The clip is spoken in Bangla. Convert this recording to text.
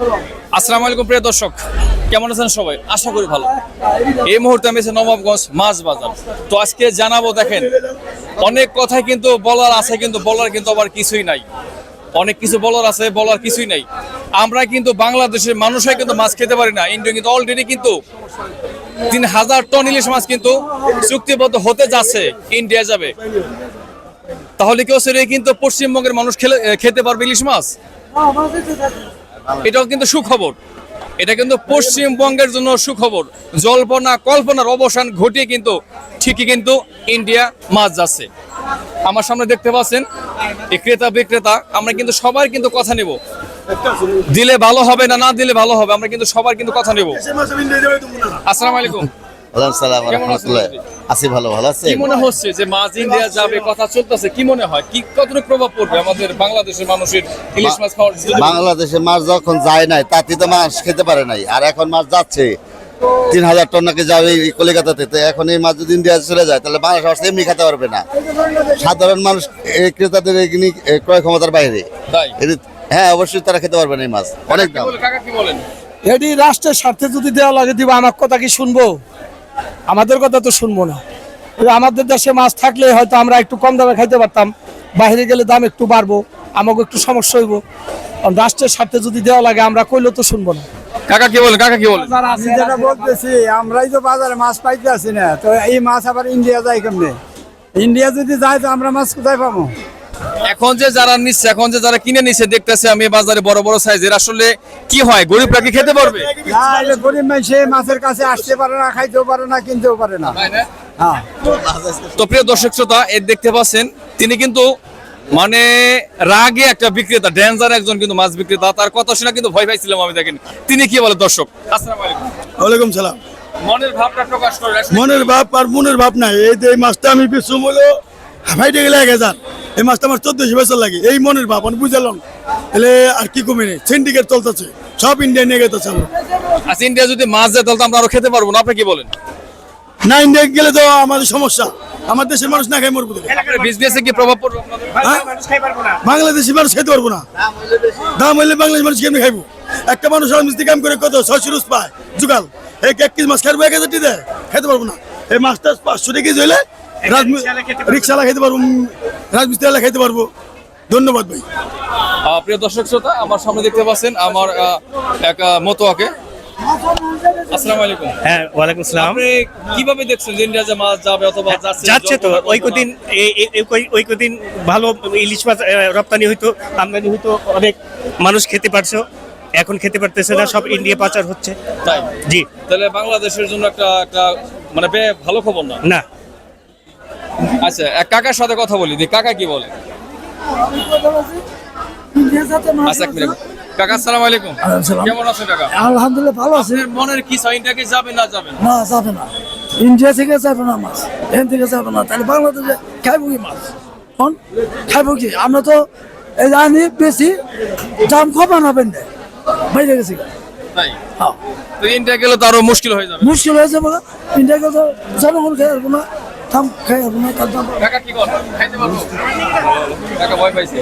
আসসালামু আলাইকুম প্রিয় দর্শক, কেমন আছেন সবাই? আশা করি ভালো। এই মুহূর্তে আমি আছি নবাবগঞ্জ মাছ বাজার। তো আজকে জানাব, দেখেন, অনেক কথাই কিন্তু বলার আছে, কিন্তু বলার কিন্তু আবার কিছুই নাই। অনেক কিছু বলার আছে, বলার কিছুই নাই। আমরা কিন্তু বাংলাদেশের মানুষই কিন্তু মাছ খেতে পারি না। ইন্ডিয়া কিন্তু অলরেডি কিন্তু তিন হাজার টন ইলিশ মাছ কিন্তু চুক্তিবদ্ধ হতে যাচ্ছে, ইন্ডিয়া যাবে। তাহলে কেউ হচ্ছে রে কিন্তু পশ্চিমবঙ্গের মানুষ খেলে, খেতে পারবে ইলিশ মাছ? এটাও কিন্তু সুখবর। এটা কিন্তু পশ্চিমবঙ্গের জন্য সুখবর। জল্পনা কল্পনার অবসান ঘটিয়ে কিন্তু ঠিকই কিন্তু ইন্ডিয়া মাছ যাচ্ছে। আমার সামনে দেখতে পাচ্ছেন এই ক্রেতা বিক্রেতা আমরা কিন্তু সবার কিন্তু কথা নেব। দিলে ভালো হবে না না দিলে ভালো হবে আমরা কিন্তু সবার কিন্তু কথা নেব। আসসালামু আলাইকুম। ওয়ালাইকুম সালাম কেমন রহমতুল্লাহ। আছি ভালো ভালো আছে কি মনে হচ্ছে যে মাছ ইন্ডিয়া যাবে কথা চলতেছে কি মনে হয়? কি কতটুকু প্রভাব পড়বে আমাদের বাংলাদেশের মানুষের ইলিশ মাছ খাওয়ার বাংলাদেশে মাছ যখন যায় নাই তাতে তো মাছ খেতে পারে নাই। আর এখন মাছ যাচ্ছে। তিন হাজার টন নাকি যাবে কলিকাতাতে। তো এখন এই মাছ যদি ইন্ডিয়া চলে যায় তাহলে বাংলাদেশ মাছ এমনি খেতে পারবে না। সাধারণ মানুষ এই ক্রেতাদের এগুলি ক্রয় ক্ষমতার বাইরে। হ্যাঁ অবশ্যই তারা খেতে পারবে না এই মাছ। অনেক দাম। বলে এটি রাষ্ট্রের স্বার্থে যদি দেওয়া লাগে দিবা। আমার কথা কি শুনব? আমাদের কথা তো শুনব না। আমাদের দেশে মাছ থাকলে হয়তো আমরা একটু কম দামে খাইতে পারতাম বাইরে গেলে দাম একটু বাড়বো আমাকে একটু সমস্যা হইব। কারণ রাষ্ট্রের স্বার্থে যদি দেওয়া লাগে আমরা কইলেও তো শুনব না। কাকা কি বলেন কাকা কি বলেন আমি যেটা বলতেছি আমরাই তো বাজারে মাছ পাইতে আছি না। তো এই মাছ আবার ইন্ডিয়া যায় কেমনে? ইন্ডিয়া যদি যায় তো আমরা মাছ কোথায় পাবো? এখন যে যারা নিচ্ছে এখন যে যারা কিনে নিচ্ছে দেখতেছে আমি বাজারে বড় বড় সাইজের। আসলে কি হয়? গরিবরা কি খেতে পারবে? গরিব মানুষে মাছের কাছে আসতে পারে না খাইতেও পারে না কিনতেও পারে না। হ্যাঁ। তো প্রিয় দর্শক শ্রোতা এর দেখতে পাচ্ছেন তিনি কিন্তু মানে রাগে একটা বিক্রেতা ড্যান্সার একজন কিন্তু মাছ বিক্রেতা তার কথা শুনে কিন্তু ভয় পাইছিলাম আমি দেখেন। তিনি কি বলে দর্শক? আসসালামু আলাইকুম। ওয়ালাইকুম সালাম। মনের ভাবটা প্রকাশ করে মনের ভাব আর মনের ভাব নাই এই যে মাছটা আমি বেশি হলো হাইটে গেলে এক হাজার এই মাছটা আমার চোদ্দশো বছর লাগে। এই মনের ভাব আমি বুঝালাম এলে আর কি কমে নেই? সিন্ডিকেট চলতেছে। সব ইন্ডিয়া নিয়ে গেতেছে আমরা। আচ্ছা ইন্ডিয়া যদি মাছ যায় তাহলে তো আমরা আরও খেতে পারব না আপনি কি বলেন? না ইন্ডিয়া গেলে তো আমাদের সমস্যা। আমার দেশের মানুষ না খাই মরবো। বিজনেসে কি প্রভাব পড়বে হ্যাঁ? বাংলাদেশি মানুষ খেতে পারব না। দাম হইলে বাংলাদেশ মানুষ কেমনি খাইবো? একটা মানুষ মিস্ত্রি কাম করে কত? ছয়শো রুজ পায়। যুগাল। এক এক কেজি মাছ খাব এক হাজার টি দেয়। খেতে পারব না। এই মাছটা পাঁচশো কেজি হইলে রিক্সালা খেতে পারব। রাজমিস্ত্রিওয়ালা খেতে পারব। ধন্যবাদ ভাই। প্রিয় দর্শক শ্রোতা আমার সামনে দেখতে পাচ্ছেন আমার এক মতোয়াকে। আসসালামু আলাইকুম। হ্যাঁ ওয়ালাইকুম আসসালাম। আপনি কীভাবে দেখছেন যে ইন্ডিয়া মাছ যাবে অথবা যাচ্ছে যাচ্ছে তো ওই কদিন ওই কদিন ভালো ইলিশ মাছ রপ্তানি হইতো আমদানি হইতো অনেক মানুষ খেতে পারছ এখন খেতে পারতেছে না সব ইন্ডিয়া পাচার হচ্ছে। তাই? জি। তাহলে বাংলাদেশের জন্য একটা একটা মানে ভালো খবর না? না। আচ্ছা এক কাকার সাথে কথা বলি দি কাকা কি বলে? আচ্ছা এক মিনিট। কাকা আসসালামু আলাইকুম। কেমন আছেন কাকা? আলহামদুলিল্লাহ ভালো আছে। মনের কি ইন্ডিয়াকে যাবে না যাবে না? যাবে না। ইন্ডিয়া থেকে যাবে না মাছ। এখান থেকে যাবে না। তাহলে বাংলাদেশে খাইবো কি মাছ? কোন? খাইবো কি? আমরা তো এই জানি বেশি দাম কমান হবে না। বাইরে গেছি। তাই? হ্যাঁ। তো ইন্ডিয়া গেলে তো আরও মুশকিল হয়ে যাবে। মুশকিল হয়ে যাবে ইন্ডিয়া গেলে তো জনগণ আসব না। দাম খাই তার দাম কি কর খাইতে পারব? কাকা ভয় পাইছে।